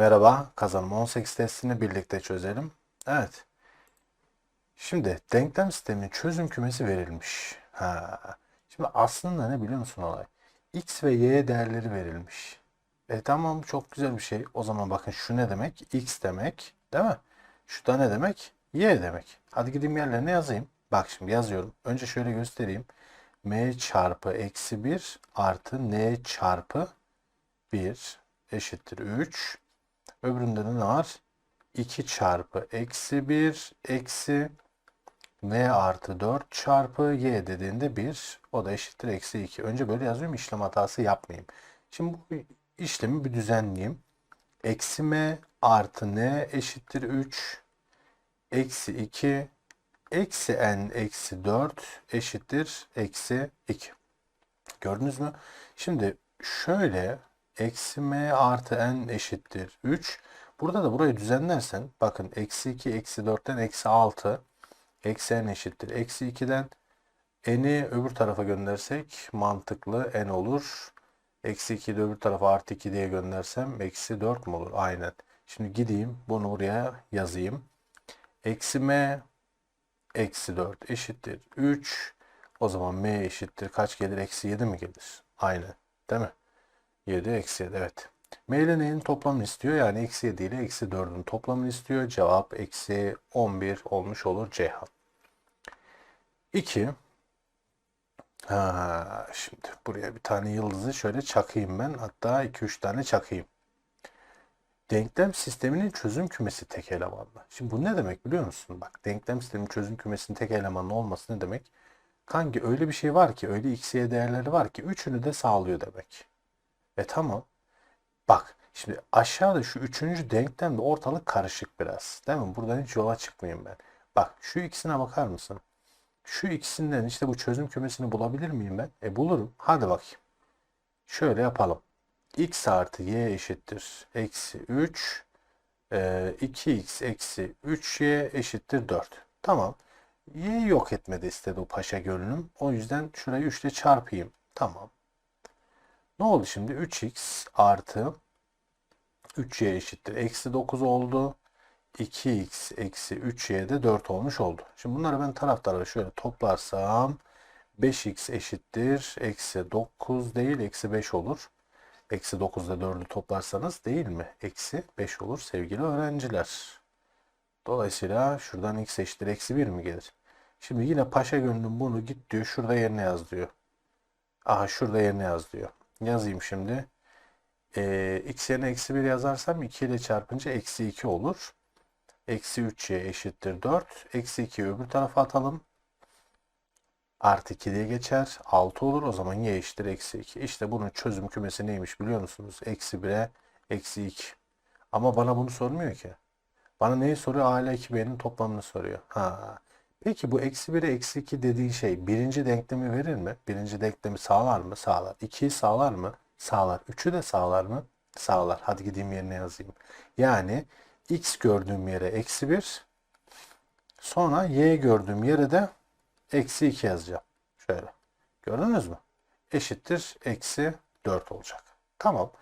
Merhaba, kazanım 18 testini birlikte çözelim. Evet. Şimdi denklem sisteminin çözüm kümesi verilmiş. Ha. Şimdi aslında ne biliyor musun olay? X ve Y değerleri verilmiş. E tamam çok güzel bir şey. O zaman bakın şu ne demek? X demek, değil mi? Şu da ne demek? Y demek. Hadi gideyim yerlerine yazayım. Bak şimdi yazıyorum. Önce şöyle göstereyim. M çarpı eksi 1 artı N çarpı 1 eşittir 3. Öbüründe de ne var? 2 çarpı eksi 1 eksi n artı 4 çarpı y dediğinde 1. O da eşittir eksi 2. Önce böyle yazıyorum işlem hatası yapmayayım. Şimdi bu işlemi bir düzenleyeyim. Eksi m artı n eşittir 3. Eksi 2 eksi n eksi 4 eşittir eksi 2. Gördünüz mü? Şimdi şöyle eksi m artı n eşittir 3. Burada da burayı düzenlersen bakın eksi 2 eksi 4'ten eksi 6 eksi n eşittir. Eksi 2'den n'i öbür tarafa göndersek mantıklı n olur. Eksi 2'yi de öbür tarafa artı 2 diye göndersem eksi 4 mu olur? Aynen. Şimdi gideyim bunu buraya yazayım. Eksi m eksi 4 eşittir 3. O zaman m eşittir kaç gelir? Eksi 7 mi gelir? Aynen. Değil mi? 7 eksi 7 evet. M ile toplamını istiyor. Yani eksi 7 ile eksi 4'ün toplamını istiyor. Cevap eksi 11 olmuş olur Ceyhan. 2. Ha, şimdi buraya bir tane yıldızı şöyle çakayım ben. Hatta 2-3 tane çakayım. Denklem sisteminin çözüm kümesi tek elemanlı. Şimdi bu ne demek biliyor musun? Bak denklem sisteminin çözüm kümesinin tek elemanlı olması ne demek? Kanki öyle bir şey var ki, öyle x, y değerleri var ki üçünü de sağlıyor demek. E tamam. Bak şimdi aşağıda şu üçüncü denklemde ortalık karışık biraz. Değil mi? Buradan hiç yola çıkmayayım ben. Bak şu ikisine bakar mısın? Şu ikisinden işte bu çözüm kümesini bulabilir miyim ben? E bulurum. Hadi bakayım. Şöyle yapalım. x artı y eşittir. Eksi 3. E, 2x eksi 3y eşittir 4. Tamam. Y'yi yok etmedi istedi o paşa gönlüm. O yüzden şurayı 3 ile çarpayım. Tamam. Ne oldu şimdi? 3x artı 3y eşittir. Eksi 9 oldu. 2x eksi 3y de 4 olmuş oldu. Şimdi bunları ben taraftarları şöyle toplarsam 5x eşittir. Eksi 9 değil eksi 5 olur. Eksi 9 ile 4'ü toplarsanız değil mi? Eksi 5 olur sevgili öğrenciler. Dolayısıyla şuradan x eşittir. Eksi 1 mi gelir? Şimdi yine paşa gönlüm bunu git diyor. Şurada yerine yaz diyor. Aha şurada yerine yaz diyor. Yazayım şimdi. Ee, x yerine eksi 1 yazarsam 2 ile çarpınca eksi 2 olur. Eksi 3y eşittir 4. Eksi 2'yi öbür tarafa atalım. Artı 2 diye geçer. 6 olur. O zaman y eşittir eksi 2. İşte bunun çözüm kümesi neymiş biliyor musunuz? Eksi 1'e eksi 2. Ama bana bunu sormuyor ki. Bana neyi soruyor? A ile 2b'nin toplamını soruyor. Ha. Peki bu eksi 1'e eksi 2 dediğin şey birinci denklemi verir mi? Birinci denklemi sağlar mı? Sağlar. 2'yi sağlar mı? Sağlar. 3'ü de sağlar mı? Sağlar. Hadi gideyim yerine yazayım. Yani x gördüğüm yere eksi 1 sonra y gördüğüm yere de eksi 2 yazacağım. Şöyle. Gördünüz mü? Eşittir eksi 4 olacak. Tamam.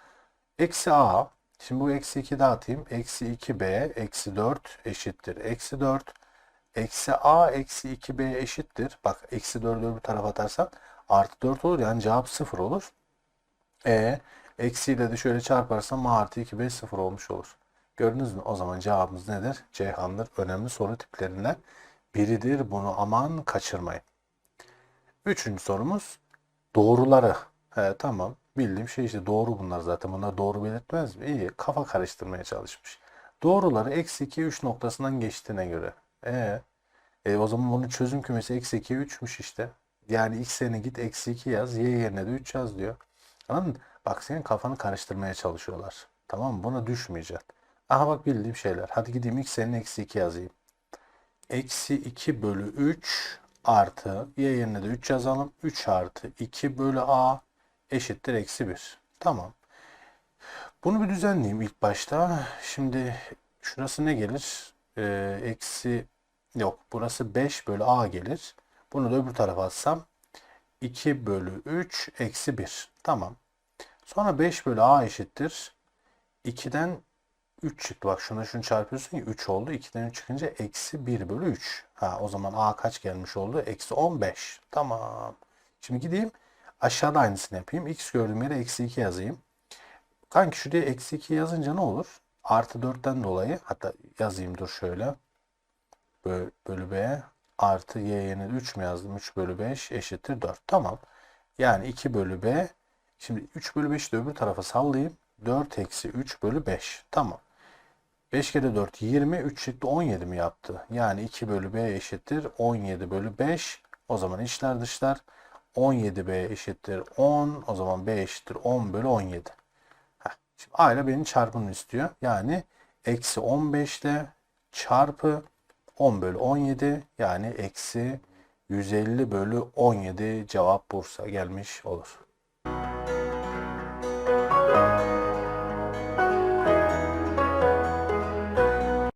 Eksi a. Şimdi bu eksi 2 dağıtayım. Eksi 2b eksi 4 eşittir. Eksi 4 Eksi a eksi 2b eşittir. Bak eksi 4'ü öbür tarafa atarsan artı 4 olur. Yani cevap 0 olur. E eksiyle de şöyle çarparsam a artı 2b 0 olmuş olur. Gördünüz mü? O zaman cevabımız nedir? Ceyhan'dır. Önemli soru tiplerinden biridir. Bunu aman kaçırmayın. Üçüncü sorumuz doğruları. He, tamam. Bildiğim şey işte doğru bunlar zaten. Bunlar doğru belirtmez mi? İyi. Kafa karıştırmaya çalışmış. Doğruları eksi 2 3 noktasından geçtiğine göre. E, e o zaman bunun çözüm kümesi eksi 2 3'müş işte. Yani x yerine git eksi 2 yaz. Y yerine de 3 yaz diyor. Anladın mı? Bak senin kafanı karıştırmaya çalışıyorlar. Tamam mı? Buna düşmeyeceksin. Aha bak bildiğim şeyler. Hadi gideyim x yerine eksi 2 yazayım. Eksi 2 bölü 3 artı y yerine de 3 yazalım. 3 artı 2 bölü a eşittir eksi 1. Tamam. Bunu bir düzenleyeyim ilk başta. Şimdi şurası ne gelir? Ee, eksi yok. Burası 5 bölü a gelir. Bunu da öbür tarafa atsam 2 bölü 3 eksi 1. Tamam. Sonra 5 bölü a eşittir. 2'den 3 çıktı. Bak şuna şunu çarpıyorsun ya 3 oldu. 2'den 3 çıkınca eksi 1 bölü 3. Ha o zaman A kaç gelmiş oldu? Eksi 15. Tamam. Şimdi gideyim aşağıda aynısını yapayım. X gördüğüm yere eksi 2 yazayım. Kanki şuraya eksi 2 yazınca ne olur? Artı 4'ten dolayı hatta yazayım dur şöyle. Böl, bölü B artı Y yerine 3 mü yazdım? 3 bölü 5 eşittir 4. Tamam. Yani 2 bölü B. Şimdi 3 bölü 5'i de öbür tarafa sallayayım. 4 eksi 3 bölü 5. Tamam. 5 kere 4 20. 3 çıktı 17 mi yaptı? Yani 2 bölü B eşittir 17 bölü 5. O zaman içler dışlar. 17B eşittir 10. O zaman B eşittir 10 bölü 17. Heh. Şimdi A ile B'nin çarpımını istiyor. Yani eksi 15 ile çarpı 10 bölü 17 yani eksi 150 bölü 17 cevap Bursa gelmiş olur. Müzik